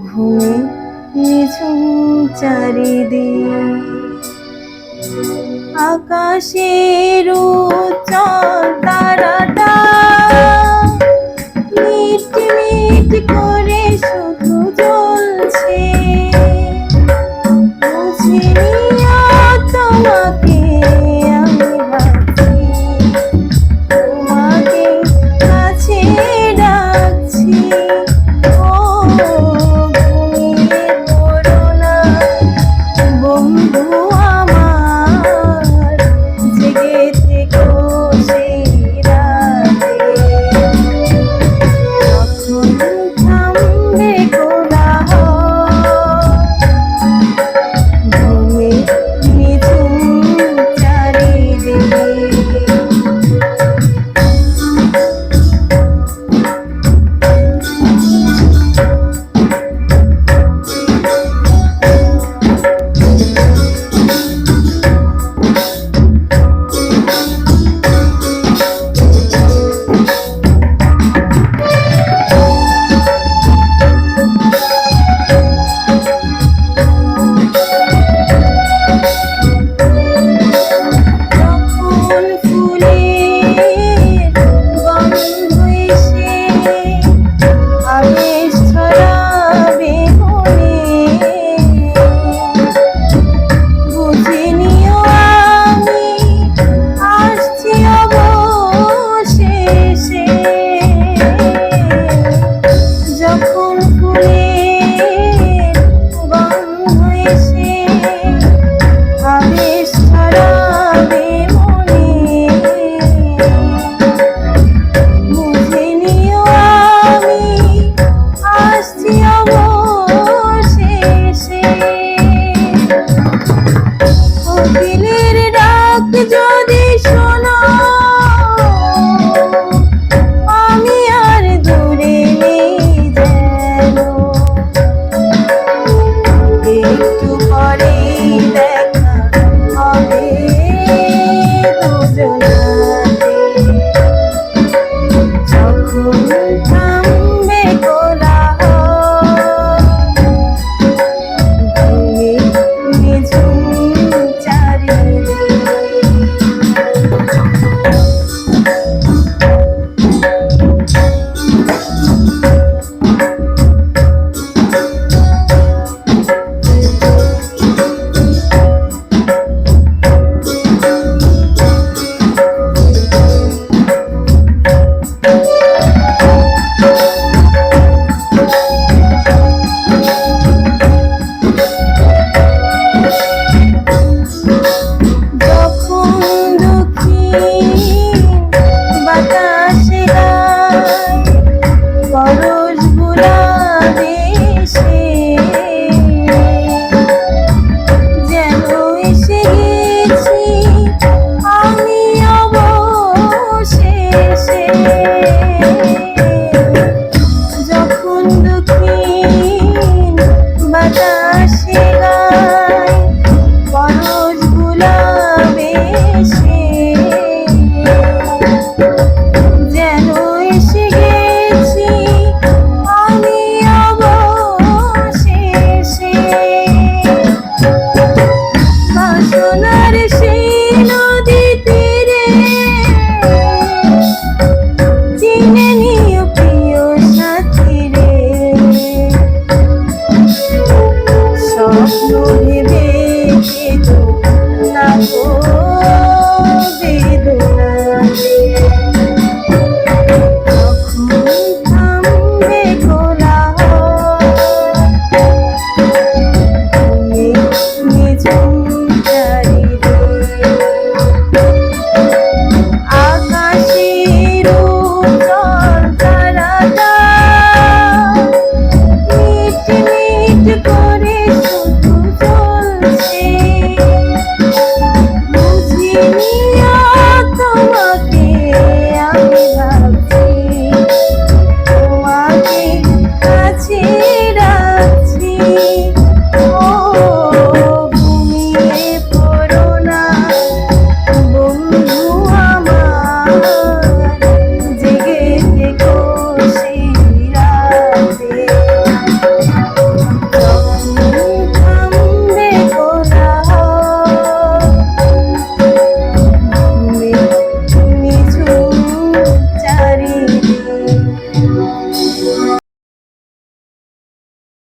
ঘুমে নিঝুম চারিদিক আকাশের উজ্জ্বল তারা যখন দক্ষিণ বাতাসে গায় পরশগুলা